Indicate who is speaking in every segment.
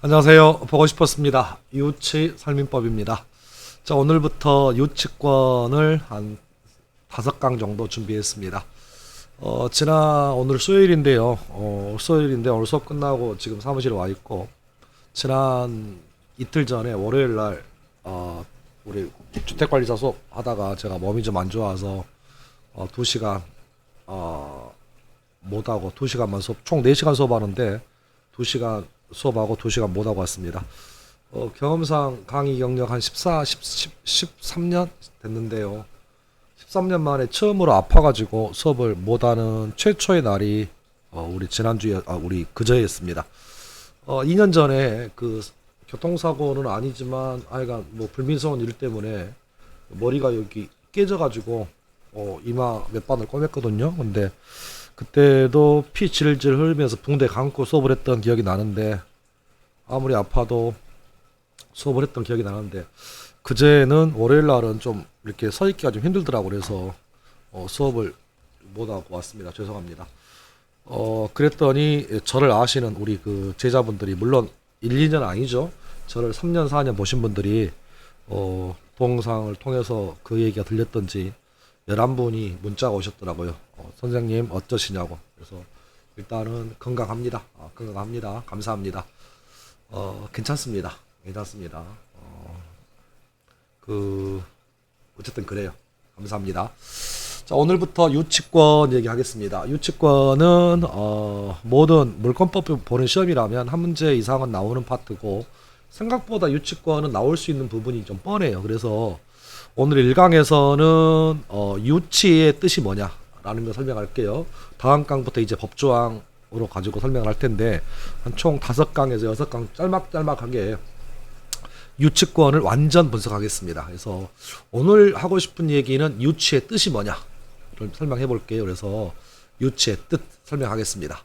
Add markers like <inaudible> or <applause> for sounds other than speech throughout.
Speaker 1: 안녕하세요. 보고 싶었습니다. 유치 설민법입니다. 자, 오늘부터 유치권을 한 다섯 강 정도 준비했습니다. 어, 지난 오늘 수요일인데요. 어, 수요일인데 오늘 수업 끝나고 지금 사무실에 와 있고 지난 이틀 전에 월요일 날 어, 우리 주택관리사 수업 하다가 제가 몸이 좀 안 좋아서 어, 2시간 어, 못 하고 2시간만 수업 총 4시간 수업하는데 2시간 수업하고 2시간 못하고 왔습니다. 어, 경험상 강의 경력 한 14, 10, 10, 13년 됐는데요. 13년 만에 처음으로 아파가지고 수업을 못하는 최초의 날이 어, 우리 지난주에 아, 우리 그저였습니다. 어, 2년 전에 그 교통사고는 아니지만 아이가 뭐 불미스러운 일 때문에 머리가 여기 깨져가지고 어, 이마 몇 반을 꿰맸거든요. 근데 그때도 피 질질 흘리면서 붕대 감고 수업을 했던 기억이 나는데 아무리 아파도 수업을 했던 기억이 나는데 그제는 월요일 날은 좀 이렇게 서 있기가 좀 힘들더라고 그래서 어, 수업을 못 하고 왔습니다. 죄송합니다. 어 그랬더니 저를 아시는 우리 그 제자분들이 물론 1, 2년 아니죠. 저를 3년, 4년 보신 분들이 어 동영상을 통해서 그 얘기가 들렸던지 11분이 문자가 오셨더라고요. 어, 선생님 어떠시냐고. 그래서 일단은 건강합니다. 아, 건강합니다. 감사합니다. 어, 괜찮습니다. 괜찮습니다. 어, 그, 어쨌든 그래요. 감사합니다. 자, 오늘부터 유치권 얘기하겠습니다. 유치권은, 어, 모든 물권법 보는 시험이라면 한 문제 이상은 나오는 파트고, 생각보다 유치권은 나올 수 있는 부분이 좀 뻔해요. 그래서 오늘 1강에서는, 어, 유치의 뜻이 뭐냐 라는 걸 설명할게요. 다음 강부터 이제 법조항으로 가지고 설명을 할 텐데, 한 총 다섯 강에서 여섯 강 짤막짤막하게 유치권을 완전 분석하겠습니다. 그래서 오늘 하고 싶은 얘기는 유치의 뜻이 뭐냐를 설명해 볼게요. 그래서 유치의 뜻 설명하겠습니다.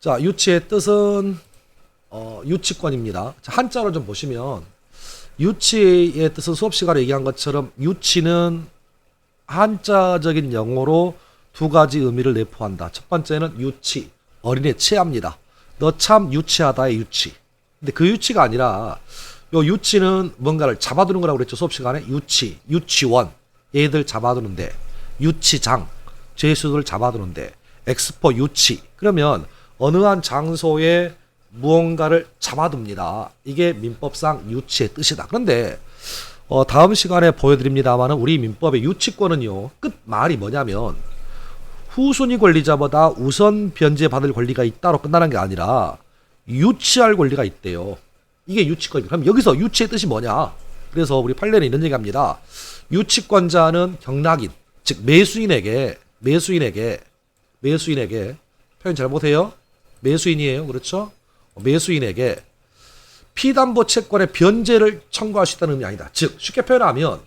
Speaker 1: 자, 유치의 뜻은 어, 유치권입니다. 자, 한자로 좀 보시면 유치의 뜻은 수업 시간에 얘기한 것처럼 유치는 한자적인 영어로 두 가지 의미를 내포한다. 첫 번째는 유치, 어린애 치아입니다. 너 참 유치하다의 유치. 근데 그 유치가 아니라 요 유치는 뭔가를 잡아두는 거라고 그랬죠 수업 시간에 유치, 유치원 얘들 잡아두는데 유치장 죄수들 잡아두는데 엑스포 유치 그러면 어느 한 장소에 무언가를 잡아둡니다. 이게 민법상 유치의 뜻이다. 그런데 어, 다음 시간에 보여드립니다만은 우리 민법의 유치권은요 끝 말이 뭐냐면 후순위 권리자보다 우선 변제받을 권리가 있다로 끝나는 게 아니라 유치할 권리가 있대요. 이게 유치권입니다. 그럼 여기서 유치의 뜻이 뭐냐? 그래서 우리 판례는 이런 얘기합니다. 유치권자는 경락인, 즉 매수인에게 매수인에게 매수인에게 표현 잘못해요. 매수인이에요. 그렇죠? 매수인에게 피담보 채권의 변제를 청구할 수 있다는 의미 아니다. 즉 쉽게 표현하면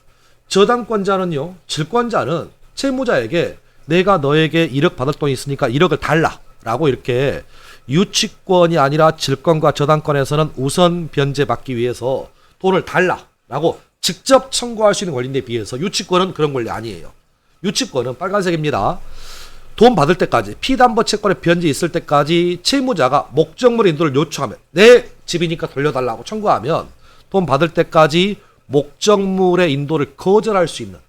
Speaker 1: 저당권자는요, 질권자는 채무자에게 내가 너에게 1억 받을 돈이 있으니까 1억을 달라라고 이렇게 유치권이 아니라 질권과 저당권에서는 우선 변제받기 위해서 돈을 달라라고 직접 청구할 수 있는 권리인데 비해서 유치권은 그런 권리 아니에요. 유치권은 빨간색입니다. 돈 받을 때까지 피담보 채권의 변제 있을 때까지 채무자가 목적물 인도를 요청하면 내 집이니까 돌려달라고 청구하면 돈 받을 때까지 목적물의 인도를 거절할 수 있는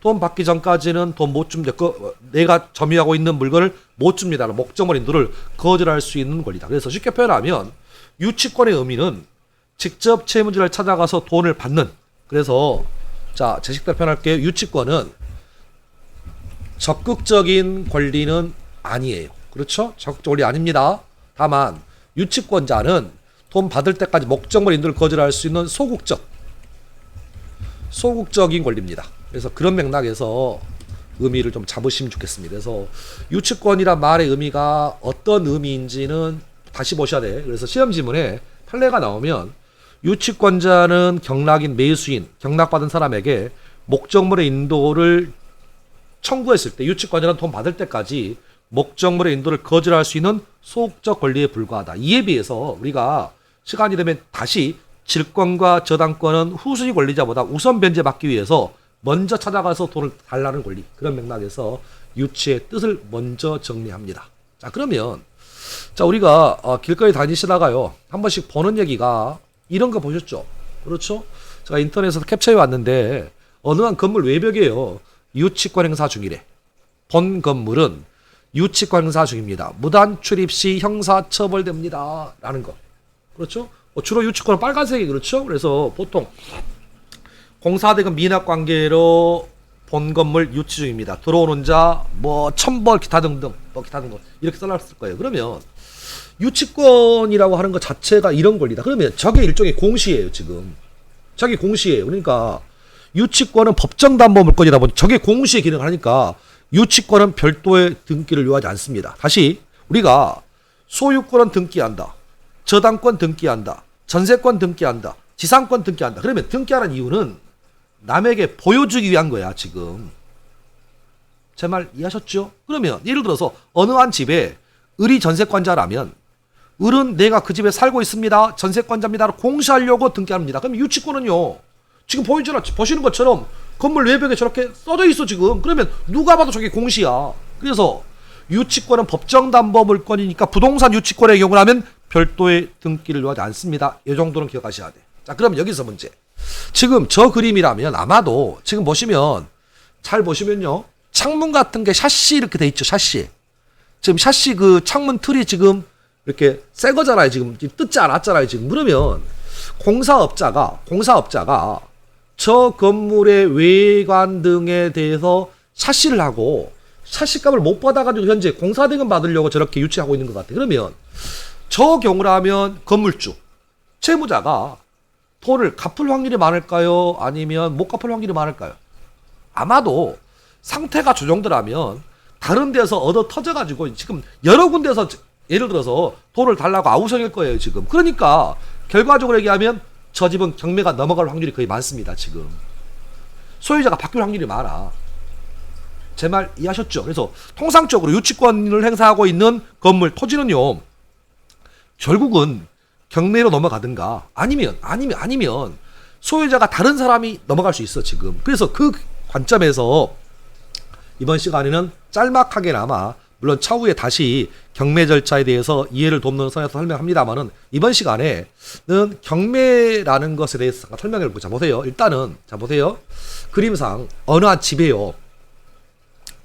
Speaker 1: 돈 받기 전까지는 돈 못 줍니다. 그 내가 점유하고 있는 물건을 못 줍니다. 목적물 인도를 거절할 수 있는 권리다. 그래서 쉽게 표현하면 유치권의 의미는 직접 채무자를 찾아가서 돈을 받는. 그래서 자 제식대로 표현할게요. 유치권은 적극적인 권리는 아니에요. 그렇죠? 적극적 권리 아닙니다. 다만 유치권자는 돈 받을 때까지 목적물 인도를 거절할 수 있는 소극적 소극적인 권리입니다. 그래서 그런 맥락에서 의미를 좀 잡으시면 좋겠습니다. 그래서 유치권이란 말의 의미가 어떤 의미인지는 다시 보셔야 돼. 그래서 시험 지문에 판례가 나오면 유치권자는 경락인 매수인, 경락받은 사람에게 목적물의 인도를 청구했을 때 유치권자는 돈 받을 때까지 목적물의 인도를 거절할 수 있는 소극적 권리에 불과하다. 이에 비해서 우리가 시간이 되면 다시 질권과 저당권은 후순위 권리자보다 우선 변제받기 위해서 먼저 찾아가서 돈을 달라는 권리 그런 맥락에서 유치의 뜻을 먼저 정리합니다. 자 그러면 자, 우리가 어, 길거리 다니시다가요. 한 번씩 보는 얘기가 이런 거 보셨죠? 그렇죠? 제가 인터넷에서 캡처해 왔는데 어느 한 건물 외벽에요. 유치권 행사 중이래. 본 건물은 유치권 행사 중입니다. 무단 출입 시 형사 처벌됩니다. 라는 거. 그렇죠? 어, 주로 유치권은 빨간색이 그렇죠? 그래서 보통 공사 대금 미납 관계로 본 건물 유치 중입니다. 들어오는 자, 뭐, 천벌, 기타 등등, 뭐, 기타 등등. 이렇게 써놨을 거예요. 그러면, 유치권이라고 하는 것 자체가 이런 권리다. 그러면 저게 일종의 공시예요, 지금. 저게 공시예요. 그러니까, 유치권은 법정 담보 물건이다 보니 저게 공시의 기능을 하니까, 유치권은 별도의 등기를 요하지 않습니다. 다시, 우리가 소유권은 등기한다. 저당권 등기한다. 전세권 등기한다. 지상권 등기한다. 그러면 등기하는 이유는 남에게 보여주기 위한 거야, 지금. 제 말 이해하셨죠? 그러면 예를 들어서 어느 한 집에 을이 전세권자라면 을은 내가 그 집에 살고 있습니다. 전세권자입니다를 공시하려고 등기합니다. 그럼 유치권은요. 지금 보이잖아. 보시는 것처럼 건물 외벽에 저렇게 써져 있어 지금. 그러면 누가 봐도 저게 공시야. 그래서 유치권은 법정담보 물건이니까 부동산 유치권의 경우라면 별도의 등기를 요하지 않습니다. 이 정도는 기억하셔야 돼. 자, 그럼 여기서 문제. 지금 저 그림이라면 아마도 지금 보시면 잘 보시면요. 창문 같은 게 샤시 이렇게 돼 있죠. 샤시. 지금 샤시 그 창문 틀이 지금 이렇게 새 거잖아요. 지금 뜯지 않았잖아요. 지금 그러면 공사업자가 공사업자가 저 건물의 외관 등에 대해서 샤시를 하고 샤시값을 못 받아가지고 현재 공사대금 받으려고 저렇게 유치하고 있는 것 같아. 그러면 저 경우라면 건물주 채무자가 돈을 갚을 확률이 많을까요? 아니면 못 갚을 확률이 많을까요? 아마도 상태가 저 정도라면 다른 데서 얻어 터져가지고 지금 여러 군데서 예를 들어서 돈을 달라고 아우성일 거예요 지금. 그러니까 결과적으로 얘기하면 저 집은 경매가 넘어갈 확률이 거의 많습니다 지금. 소유자가 바뀔 확률이 많아. 제 말 이해하셨죠? 그래서 통상적으로 유치권을 행사하고 있는 건물 토지는요. 결국은 경매로 넘어가든가 아니면 아니면 아니면 소유자가 다른 사람이 넘어갈 수 있어 지금. 그래서 그 관점에서 이번 시간에는 짤막하게나마 물론 차후에 다시 경매 절차에 대해서 이해를 돕는 선에서 설명합니다만은 이번 시간에는 경매라는 것에 대해서 설명을 보자 보세요. 일단은 자 보세요. 그림상 어느 한 집에요.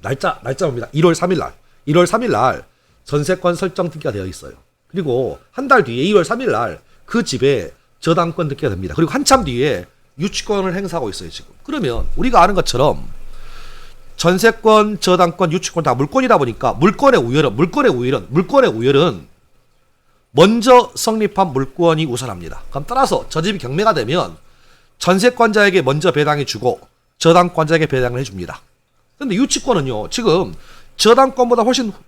Speaker 1: 날짜 날짜입니다. 1월 3일 날. 1월 3일 날 전세권 설정 등기가 되어 있어요. 그리고 한 달 뒤에 2월 3일 날 그 집에 저당권 등기가 됩니다. 그리고 한참 뒤에 유치권을 행사하고 있어요, 지금. 그러면 우리가 아는 것처럼 전세권, 저당권, 유치권 다 물권이다 보니까 물권의 우열은 물권의 우열은 물권의 우열은 먼저 성립한 물권이 우선합니다. 그럼 따라서 저 집이 경매가 되면 전세권자에게 먼저 배당해 주고 저당권자에게 배당을 해 줍니다. 근데 유치권은요. 지금 저당권보다 훨씬 아,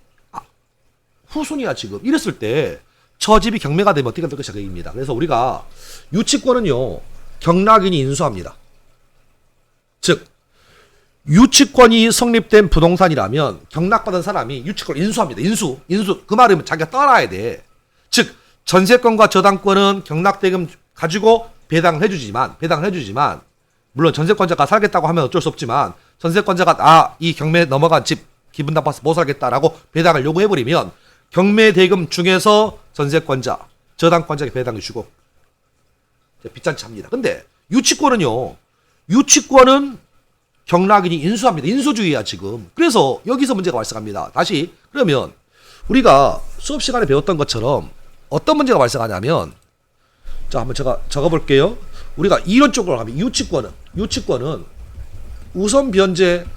Speaker 1: 후순위야 지금. 이랬을 때 저 집이 경매가 되면 어떻게 될 것이냐 입니다. 그래서 우리가 유치권은요. 경락인이 인수합니다. 즉 유치권이 성립된 부동산이라면 경락받은 사람이 유치권을 인수합니다. 인수. 인수. 그 말은 자기가 따라야 돼. 즉 전세권과 저당권은 경락대금 가지고 배당을 해주지만 배당을 해주지만 물론 전세권자가 살겠다고 하면 어쩔 수 없지만 전세권자가 아 이 경매 넘어간 집 기분 나빠서 못 살겠다라고 배당을 요구해버리면 경매 대금 중에서 전세권자 저당권자에게 배당을 주고 빚잔치 합니다. 근데 유치권은요 유치권은 경락인이 인수합니다. 인수주의야 지금. 그래서 여기서 문제가 발생합니다. 다시 그러면 우리가 수업 시간에 배웠던 것처럼 어떤 문제가 발생하냐면 자 한번 제가 적어볼게요. 우리가 이런 쪽으로 가면 유치권은 유치권은 우선 변제권이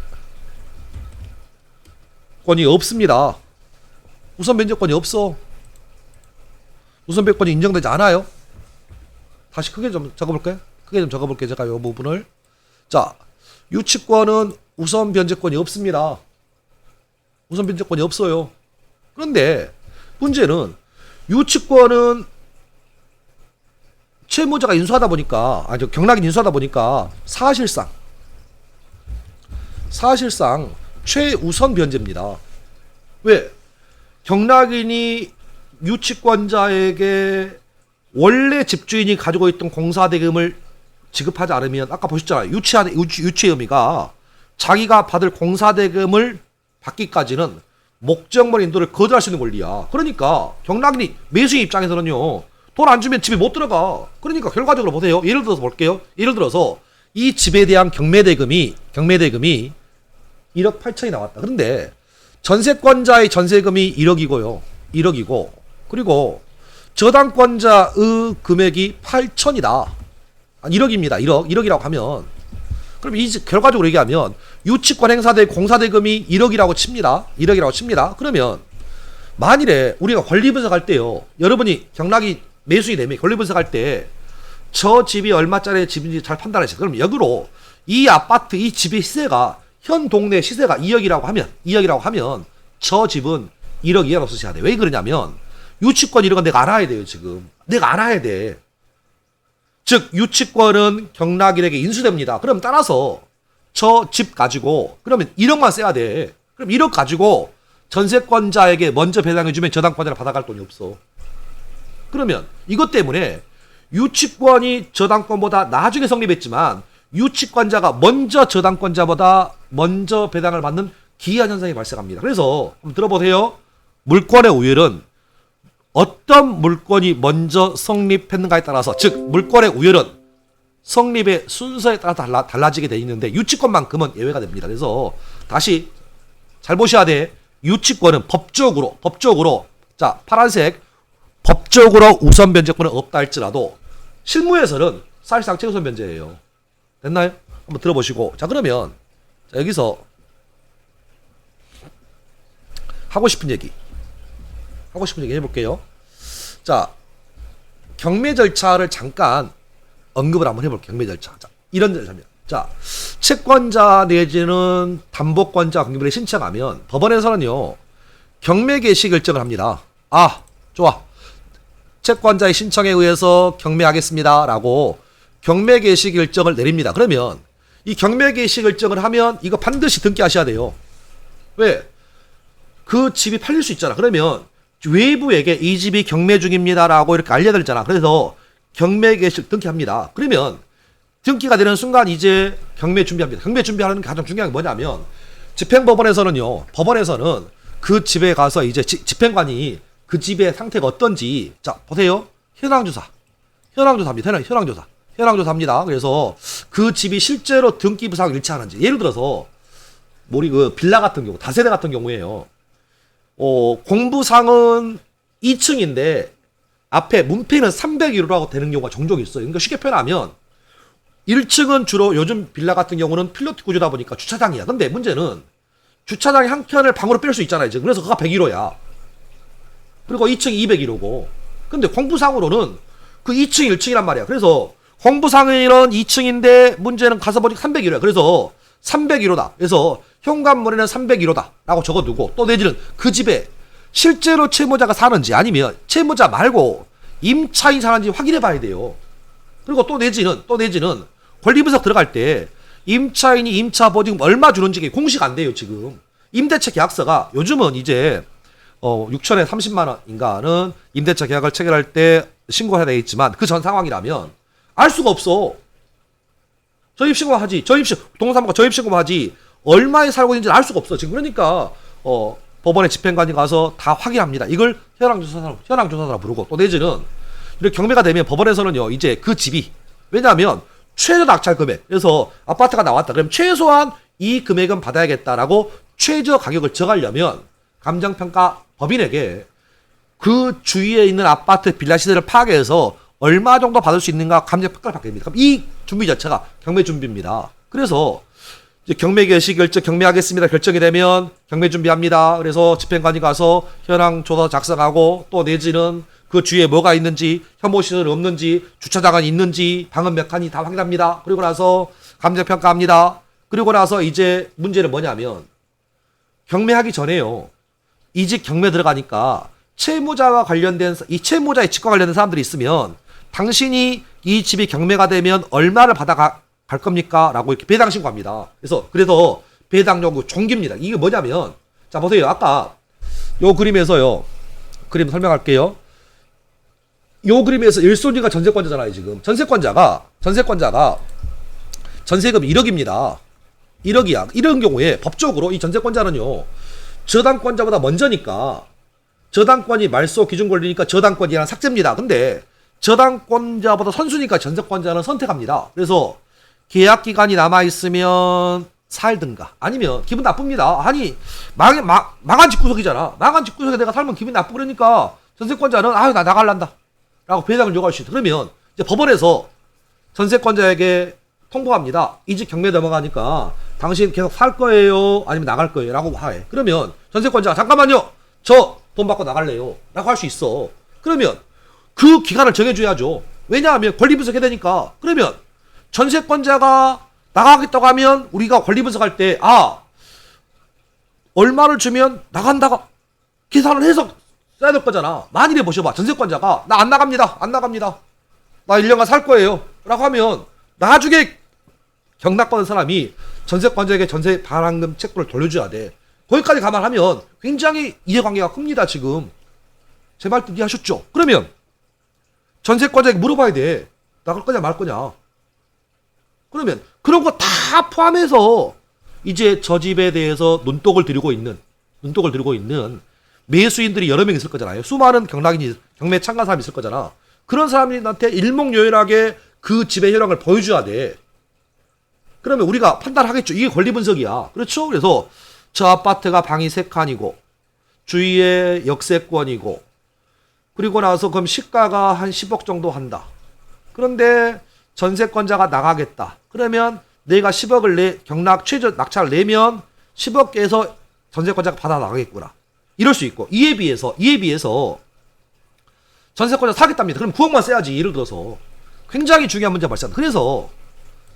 Speaker 1: 없습니다. 우선 변제권이 없어. 우선 변제권이 인정되지 않아요. 다시 크게 좀 적어볼까요? 크게 좀 적어볼게요. 제가 이 부분을 자 유치권은 우선 변제권이 없습니다. 우선 변제권이 없어요. 그런데 문제는 유치권은 채무자가 인수하다 보니까 아니 경락인 인수하다 보니까 사실상 사실상 최우선 변제입니다. 왜? 경락인이 유치권자에게 원래 집주인이 가지고 있던 공사 대금을 지급하지 않으면 아까 보셨잖아요. 유치한 유치, 유치의 의미가 자기가 받을 공사 대금을 받기까지는 목적물 인도를 거절할 수 있는 권리야. 그러니까 경락인이 매수인 입장에서는요. 돈 안 주면 집에 못 들어가. 그러니까 결과적으로 보세요. 예를 들어서 볼게요. 예를 들어서 이 집에 대한 경매 대금이 경매 대금이 1억 8천이 나왔다. 그런데 전세권자의 전세금이 1억이고요. 1억이고 그리고 저당권자의 금액이 8천이다. 아, 1억입니다. 1억. 1억이라고 하면 그럼 이 집- 결과적으로 얘기하면 유치권 행사대 공사대금이 1억이라고 칩니다. 1억이라고 칩니다. 그러면 만일에 우리가 권리 분석할 때요. 여러분이 경락이 매수이 되면 권리 분석할 때 저 집이 얼마짜리 집인지 잘 판단하세요. 그럼 역으로 이 아파트 이 집의 시세가 현 동네 시세가 2억이라고 하면 2억이라고 하면 저 집은 1억 이하로 쓰셔야 돼. 왜 그러냐면 유치권 이런 건 내가 알아야 돼요, 지금. 내가 알아야 돼. 즉 유치권은 경락인에게 인수됩니다. 그럼 따라서 저 집 가지고 그러면 1억만 써야 돼. 그럼 1억 가지고 전세권자에게 먼저 배당해주면 저당권자를 받아갈 돈이 없어. 그러면 이것 때문에 유치권이 저당권보다 나중에 성립했지만 유치권자가 먼저 저당권자보다 먼저 배당을 받는 기이한 현상이 발생합니다. 그래서 한번 들어보세요. 물권의 우열은 어떤 물권이 먼저 성립했는가에 따라서 즉 물권의 우열은 성립의 순서에 따라 달라, 달라지게 돼 있는데 유치권만큼은 예외가 됩니다. 그래서 다시 잘 보셔야 돼. 유치권은 법적으로 법적으로 자 파란색 법적으로 우선 변제권은 없다 할지라도 실무에서는 사실상 최우선 변제예요. 됐나요? 한번 들어보시고 자 그러면 자, 여기서 하고 싶은 얘기 하고 싶은 얘기 해볼게요. 자 경매 절차를 잠깐 언급을 한번 해볼게요. 경매 절차. 자, 이런 절차입니다. 자, 채권자 내지는 담보권자 관계부에 신청하면 법원에서는요, 경매 개시 결정을 합니다. 아, 좋아. 채권자의 신청에 의해서 경매하겠습니다. 라고 경매 개시 결정을 내립니다. 그러면 이 경매 개시 결정을 하면 이거 반드시 등기하셔야 돼요. 왜? 그 집이 팔릴 수 있잖아. 그러면 외부에게 이 집이 경매 중입니다라고 이렇게 알려야 되잖아. 그래서 경매 개시 등기합니다. 그러면 등기가 되는 순간 이제 경매 준비합니다. 경매 준비하는 가장 중요한 게 뭐냐면 집행법원에서는요. 법원에서는 그 집에 가서 이제 지- 집행관이 그 집의 상태가 어떤지 자 보세요. 현황 조사. 현황 조사입니다. 현황, 현황 조사. 현황 조사합니다. 그래서 그 집이 실제로 등기 부상 일치하는지 예를 들어서 우리 그 빌라 같은 경우 다세대 같은 경우에요. 어, 공부상은 2층인데 앞에 문패는 301호라고 되는 경우가 종종 있어요. 그러니까 쉽게 표현하면 1층은 주로 요즘 빌라 같은 경우는 필로티 구조다 보니까 주차장이야. 근데 문제는 주차장의 한 켠을 방으로 뺄 수 있잖아요. 지금. 그래서 그가 101호야. 그리고 2층이 201호고. 근데 공부상으로는 그 2층, 1층이란 말이야. 그래서 공부상은 2층인데 문제는 가서 보니까 301호야. 그래서 301호다. 그래서 현관문에는 301호다. 라고 적어두고 또 내지는 그 집에 실제로 채무자가 사는지 아니면 채무자 말고 임차인 사는지 확인해 봐야 돼요. 그리고 또 내지는 또 내지는 권리분석 들어갈 때 임차인이 임차 보증금 얼마 주는지 게 공시가 안 돼요 지금 임대차 계약서가 요즘은 이제 어 6천에 30만 원인가는 임대차 계약을 체결할 때 신고해야 되겠지만 그 전 상황이라면 알 수가 없어. 저입신고만 하지. 저입신 동사무가 저입신고만 하지. 얼마에 살고 있는지 알 수가 없어. 지금 그러니까 어 법원에 집행관이 가서 다 확인합니다. 이걸 현황조사사로 현황조사사라 부르고 또 내지는 이렇게 경매가 되면 법원에서는요 이제 그 집이 왜냐하면 최저 낙찰 금액. 그래서 아파트가 나왔다. 그럼 최소한 이 금액은 받아야겠다라고 최저 가격을 정하려면 감정평가 법인에게 그 주위에 있는 아파트 빌라 시세를 파악해서 얼마 정도 받을 수 있는가 감정 평가를 받게 됩니다. 그럼 이 준비 자체가 경매 준비입니다. 그래서 경매 개시 결정 경매하겠습니다 결정이 되면 경매 준비합니다. 그래서 집행관이 가서 현황 조사 작성하고 또 내지는 그 주위에 뭐가 있는지 혐오 시설이 없는지 주차장은 있는지 방은 몇 칸이 다 확인합니다. 그리고 나서 감정 평가합니다. 그리고 나서 이제 문제는 뭐냐면 경매하기 전에요. 이집 경매 들어가니까 채무자와 관련된 사- 이 채무자의 집과 관련된 사람들이 있으면 당신이 이 집이 경매가 되면 얼마를 받아가 갈 겁니까? 라고 이렇게 배당 신고합니다. 그래서 그래서 배당 요구 종기입니다. 이게 뭐냐면 자 보세요. 아까 요 그림에서요. 그림 설명할게요. 요 그림에서 일손이가 전세권자잖아요, 지금. 전세권자가 전세권자가 전세금이 1억입니다. 1억이야. 이런 경우에 법적으로 이 전세권자는요. 저당권자보다 먼저니까 저당권이 말소 기준 권리니까 저당권이랑 삭제입니다. 근데 저당권자보다 선수니까 전세권자는 선택합니다. 그래서 계약 기간이 남아 있으면 살든가 아니면 기분 나쁩니다. 아니 망, 망, 망한 집구석이잖아. 망한 집구석에 내가 살면 기분 나쁘고 그러니까 전세권자는 아유 나 나갈란다 라고 배당을 요구할 수 있다. 그러면 이제 법원에서 전세권자에게 통보합니다. 이집 경매 넘어가니까 당신 계속 살 거예요? 아니면 나갈 거예요? 라고 하해. 그러면 전세권자가 잠깐만요. 저 돈 받고 나갈래요. 라고 할 수 있어. 그러면 그 기간을 정해줘야죠. 왜냐하면 권리 분석해야 되니까. 그러면 전세권자가 나가겠다고 하면 우리가 권리 분석할 때, 아, 얼마를 주면 나간다가 계산을 해서 써야 될 거잖아. 만일에 보셔봐. 전세권자가 나 안 나갑니다. 안 나갑니다. 나 1년간 살 거예요. 라고 하면 나중에 경락받은 사람이 전세권자에게 전세 반환금 채권을 돌려줘야 돼. 거기까지 감안하면 굉장히 이해관계가 큽니다, 지금. 제말 이해하셨죠? 그러면 전세권자에게 물어봐야 돼. 나갈 거냐 말 거냐. 그러면 그런 거 다 포함해서 이제 저 집에 대해서 눈독을 들이고 있는 눈독을 들이고 있는 매수인들이 여러 명 있을 거잖아요. 수많은 경락인이 경매 참가한 사람이 있을 거잖아. 그런 사람들한테 일목요연하게 그 집의 현황을 보여줘야 돼. 그러면 우리가 판단하겠죠. 이게 권리 분석이야. 그렇죠? 그래서 저 아파트가 방이 세 칸이고 주위에 역세권이고 그리고 나서 그럼 시가가 한 10억 정도 한다. 그런데 전세권자가 나가겠다. 그러면 내가 10억을 내 경락 최저 낙찰을 내면 10억에서 전세권자가 받아 나가겠구나. 이럴 수 있고 이에 비해서 이에 비해서 전세권자 사겠답니다. 그럼 9억만 써야지. 예를 들어서 굉장히 중요한 문제가 발생. 그래서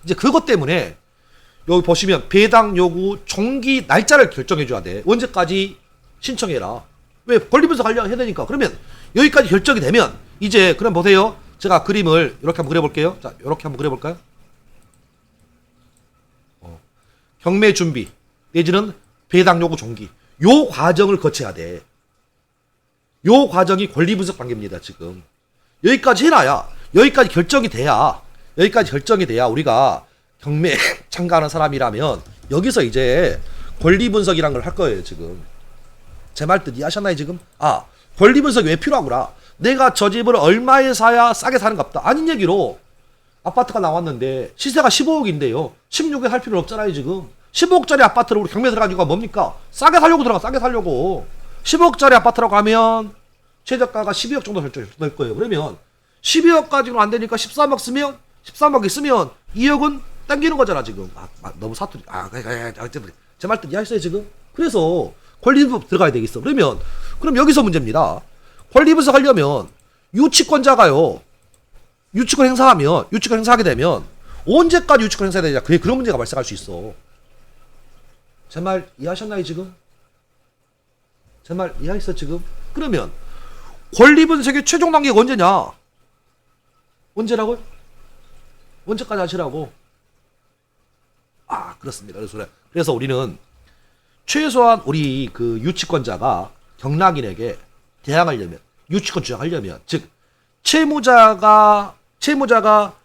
Speaker 1: 이제 그것 때문에 여기 보시면 배당 요구 종기 날짜를 결정해 줘야 돼. 언제까지 신청해라. 왜 권리 분석하려 해야 되니까. 그러면 여기까지 결정이 되면 이제 그럼 보세요. 제가 그림을 이렇게 한번 그려볼게요. 자, 이렇게 한번 그려볼까요? 어, 경매 준비 내지는 배당 요구 종기 요 과정을 거쳐야 돼. 요 과정이 권리 분석 단계입니다. 지금 여기까지 해놔야 여기까지 결정이 돼야 여기까지 결정이 돼야 우리가 경매 <laughs> 참가하는 사람이라면 여기서 이제 권리 분석이란 걸 할 거예요. 지금 제 말 뜻 이해하셨나요? 지금 아 권리 분석이 왜 필요하구나. 내가 저 집을 얼마에 사야 싸게 사는 갑다. 아닌 얘기로 아파트가 나왔는데 시세가 15억인데요. 16에 살 필요 없잖아요, 지금. 15억짜리 아파트로 우리 경매 이유가 뭡니까? 싸게 살려고 들어가, 싸게 살려고. 15억짜리 아파트라고 하면 최저가가 12억 정도 될 거예요. 그러면 12억 가지고는 안 되니까 13억 쓰면 13억 있으면 2억은 땡기는 거잖아, 지금. 아, 아, 너무 사투리. 아, 제 말 뜻 이해하셨어요, 지금? 그래서 권리분석 들어가야 되겠어. 그러면 그럼 여기서 문제입니다. 권리 분석 하려면 유치권자가요. 유치권 행사하면 유치권 행사하게 되면 언제까지 유치권 행사해야 되냐? 그게 그런 문제가 발생할 수 있어. 제 말 이해하셨나요 지금? 제 말 이해했어 지금? 그러면 권리 분석의 최종 단계가 언제냐? 언제라고요? 언제까지 하시라고? 아 그렇습니다. 그래서 우리는 최소한 우리 그 유치권자가 경락인에게 대항하려면 유치권 주장하려면 즉 채무자가 채무자가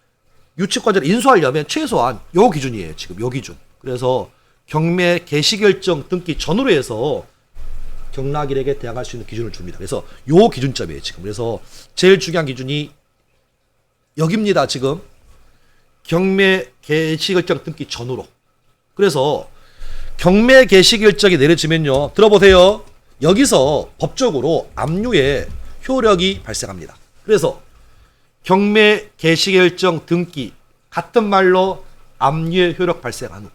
Speaker 1: 유치권자를 인수하려면 최소한 요 기준이에요 지금 요 기준. 그래서 경매 개시 결정 등기 전후로 해서 경락인에게 대항할 수 있는 기준을 줍니다. 그래서 요 기준점이에요 지금. 그래서 제일 중요한 기준이 여기입니다 지금. 경매 개시 결정 등기 전후로. 그래서 경매 개시 결정이 내려지면요 들어보세요 여기서 법적으로 압류의 효력이 발생합니다. 그래서 경매 개시 결정 등기 같은 말로 압류의 효력 발생한 후.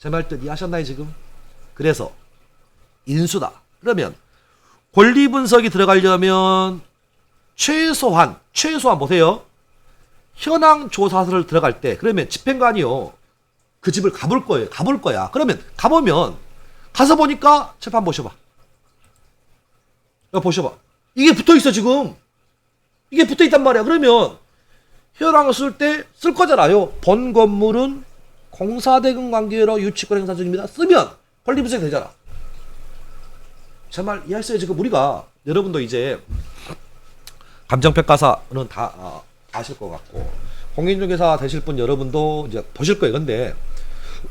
Speaker 1: 제 말뜻 이해하셨나요 지금? 그래서 인수다. 그러면 권리 분석이 들어가려면 최소한 최소한 보세요. 현황 조사서를 들어갈 때 그러면 집행관이요. 그 집을 가볼 거예요. 가볼 거야. 그러면 가보면 가서 보니까 재판 보셔봐. 야, 보셔봐. 이게 붙어 있어, 지금. 이게 붙어 있단 말이야. 그러면, 현황을 쓸 때 쓸 거잖아요. 본 건물은 공사대금 관계로 유치권 행사 중입니다. 쓰면 권리분석이 되잖아. 제말 이해했어요? 지금 우리가, 여러분도 이제, 감정평가사는 다 아, 아실 것 같고, 공인중개사 되실 분 여러분도 이제 보실 거예요. 근데,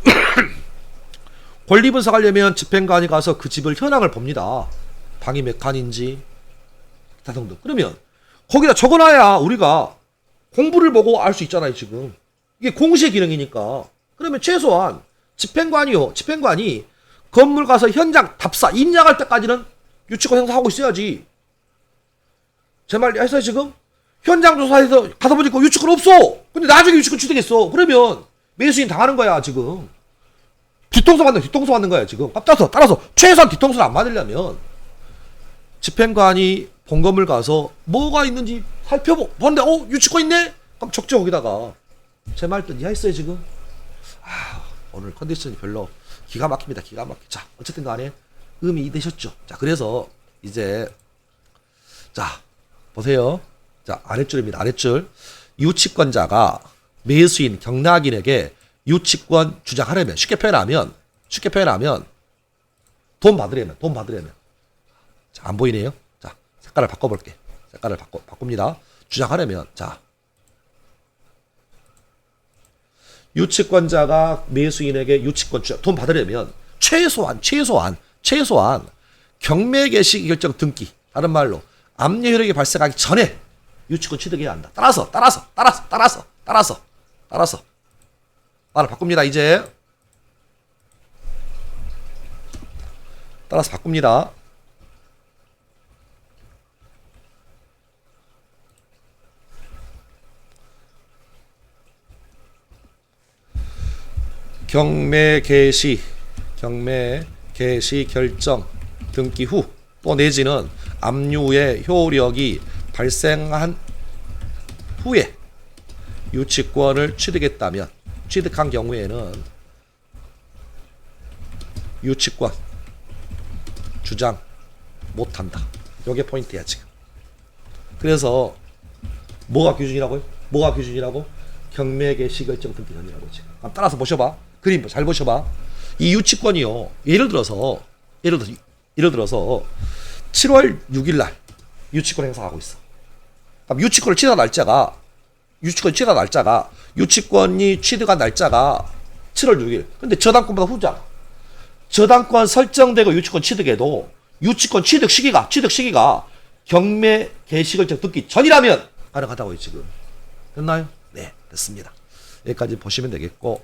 Speaker 1: <coughs> 권리 분석 하려면 집행관이 가서 그 집을 현황을 봅니다. 방이 몇 칸인지 다 등등. 그러면 거기다 적어놔야 우리가 공부를 보고 알 수 있잖아요 지금. 이게 공시의 기능이니까. 그러면 최소한 집행관이요. 집행관이 건물 가서 현장 답사 입력할 때까지는 유치권 행사하고 있어야지. 제 말 했어요 지금? 현장 조사에서 가서 보니까 유치권 없어. 근데 나중에 유치권 취득했어. 그러면 매수인 당하는 거야 지금. 뒤통수 맞는 뒤통수 맞는 거야 지금. 따라서 따라서 최소한 뒤통수를 안 맞으려면 집행관이 본검을 가서 뭐가 있는지 살펴보. 보는데 어 유치권 있네. 그럼 적죠 거기다가. 제말또 이해했어요 지금? 아 오늘 컨디션이 별로 기가 막힙니다 기가 막혀. 자 어쨌든 간에 음이 되셨죠. 자 그래서 이제 자 보세요. 자 아랫줄입니다. 아랫줄 유치권자가 매수인 경락인에게 유치권 주장하려면 쉽게 표현하면 쉽게 표현하면 돈 받으려면 돈 받으려면 자 안 보이네요. 자 색깔을 바꿔볼게. 색깔을 바꿔 바꿉니다. 주장하려면 자 유치권자가 매수인에게 유치권 주장 돈 받으려면 최소한 최소한 최소한 경매 개시 결정 등기 다른 말로 압류 효력이 발생하기 전에 유치권 취득해야 한다. 따라서 따라서 따라서 따라서 따라서 따라서 말을 바꿉니다. 이제 따라서 바꿉니다. 경매 개시, 경매 개시 결정 등기 후 또 내지는 압류의 효력이 발생한 후에 유치권을 취득했다면 취득한 경우에는 유치권 주장 못한다. 요게 포인트야 지금. 그래서 뭐가 기준이라고요? 뭐가 기준이라고? 경매 개시 결정 등기 전이라고 지금. 따라서 보셔봐. 그림 잘 보셔봐. 이 유치권이요. 예를 들어서 예를 들어 예를 들어서 7월 6일 날 유치권 행사하고 있어. 그럼 유치권을 취득한 날짜가 유치권 취득한 날짜가 유치권이 취득한 날짜가 7월 6일. 근데 저당권보다 후잖아. 저당권 설정되고 유치권 취득해도 유치권 취득 시기가 취득 시기가 경매 개시결 듣기 전이라면 가능하다고요 지금 됐나요? 네 됐습니다. 여기까지 보시면 되겠고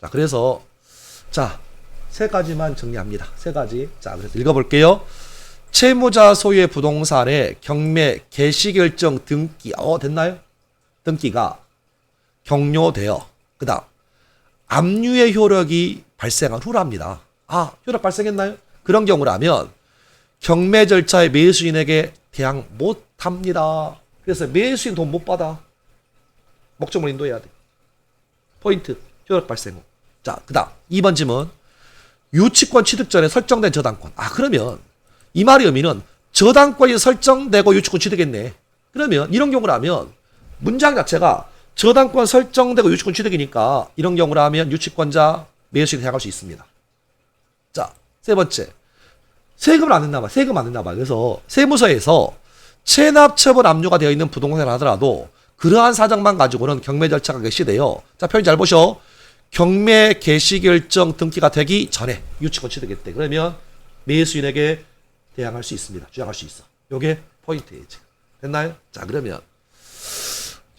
Speaker 1: 자 그래서 자 세 가지만 정리합니다. 세 가지 자 그래서 읽어볼게요. 채무자 소유의 부동산의 경매 개시 결정 등기 어 됐나요? 등기가 경료되어 그다음 압류의 효력이 발생한 후랍니다. 아, 효력 발생했나요? 그런 경우라면 경매 절차에 매수인에게 대항 못 합니다. 그래서 매수인 돈 못 받아. 목적물 인도해야 돼. 포인트. 효력 발생 후. 자, 그다음 2번 질문. 유치권 취득 전에 설정된 저당권. 아, 그러면 이 말의 의미는 저당권이 설정되고 유치권 취득했네. 그러면 이런 경우라면 문장 자체가 저당권 설정되고 유치권 취득이니까 이런 경우라면 유치권자 매수인 대항할 수 있습니다. 자, 세 번째. 세금을 안 냈나 봐. 세금 안 냈나 봐. 그래서 세무서에서 체납 처분 압류가 되어 있는 부동산을 하더라도 그러한 사정만 가지고는 경매 절차가 개시돼요. 자, 표현 잘 보셔. 경매 개시 결정 등기가 되기 전에 유치권 취득했대. 그러면 매수인에게 대항할 수 있습니다. 주장할 수 있어. 요게 포인트예요. 됐나요? 자, 그러면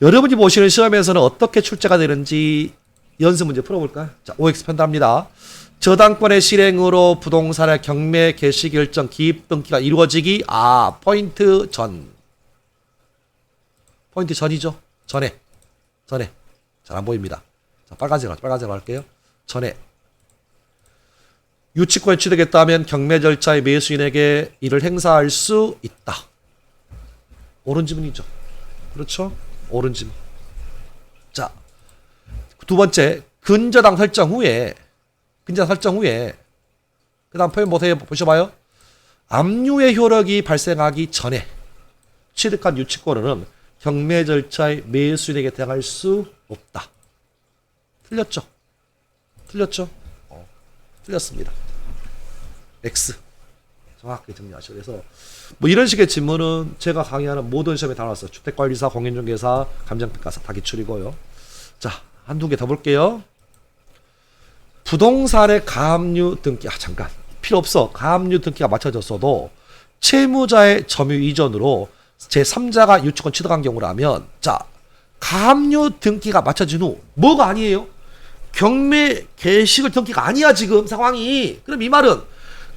Speaker 1: 여러분이 보시는 시험에서는 어떻게 출제가 되는지 연습 문제 풀어볼까요? 자, OX 편답니다. 저당권의 실행으로 부동산의 경매 개시 결정 기입 등기가 이루어지기. 아 포인트 전. 포인트 전이죠? 전에. 전에. 잘 안 보입니다. 자 빨간색으로 빨간색으로 할게요. 전에. 유치권에 취득했다면 경매 절차의 매수인에게 이를 행사할 수 있다. 옳은 지문이죠. 그렇죠 옳은 지문 자두 번째 근저당 설정 후에 근저당 설정 후에 그 다음 표현 보세요 보셔봐요 압류의 효력이 발생하기 전에 취득한 유치권은 경매 절차의 매수인에게 대항할 수 없다. 틀렸죠? 틀렸죠? 어, 틀렸습니다. X. 정확하게 정리하시고 그래서 뭐 이런 식의 질문은 제가 강의하는 모든 시험에 다 나왔어요. 주택관리사, 공인중개사, 감정평가사 다 기출이고요. 자, 한두 개 더 볼게요. 부동산의 가압류 등기 아 잠깐 필요 없어 가압류 등기가 맞춰졌어도 채무자의 점유 이전으로 제 3자가 유치권 취득한 경우라면 자 가압류 등기가 맞춰진 후 뭐가 아니에요? 경매 개식을 등기가 아니야 지금 상황이 그럼 이 말은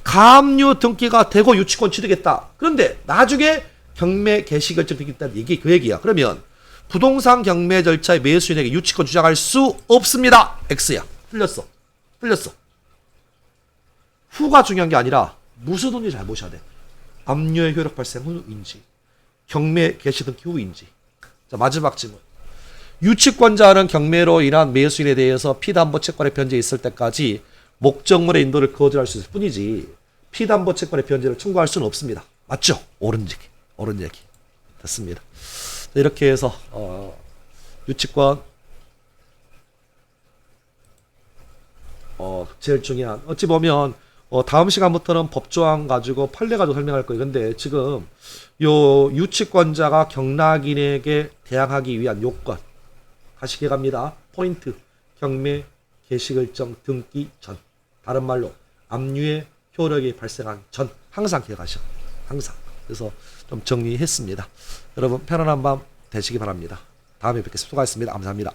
Speaker 1: 가압류 등기가 되고 유치권 취득했다. 그런데 나중에 경매 개시 결정 등기했다는 얘기 그 얘기야. 그러면 부동산 경매 절차에 매수인에게 유치권 주장할 수 없습니다. X야. 틀렸어. 틀렸어. 후가 중요한 게 아니라 무슨 돈인지 잘 보셔야 돼? 압류의 효력 발생 후인지 경매 개시 등기 후인지. 자 마지막 질문. 유치권자는 경매로 인한 매수인에 대해서 피담보 채권의 변제에 있을 때까지 목적물의 인도를 거절할 수 있을 뿐이지 피담보 채권의 변제를 청구할 수는 없습니다. 맞죠? 옳은 얘기, 옳은 얘기. 됐습니다. 자, 이렇게 해서 어, 유치권 어, 제일 중요한 어찌 보면 어, 다음 시간부터는 법조항 가지고 판례 가지고 설명할 거예요. 근데 지금 요 유치권자가 경락인에게 대항하기 위한 요건 다시 기억합니다. 포인트 경매 개시결정 등기 전 다른 말로 압류의 효력이 발생한 전 항상 기억하셔 항상 그래서 좀 정리했습니다. 여러분 편안한 밤 되시기 바랍니다. 다음에 뵙겠습니다. 수고하셨습니다. 감사합니다.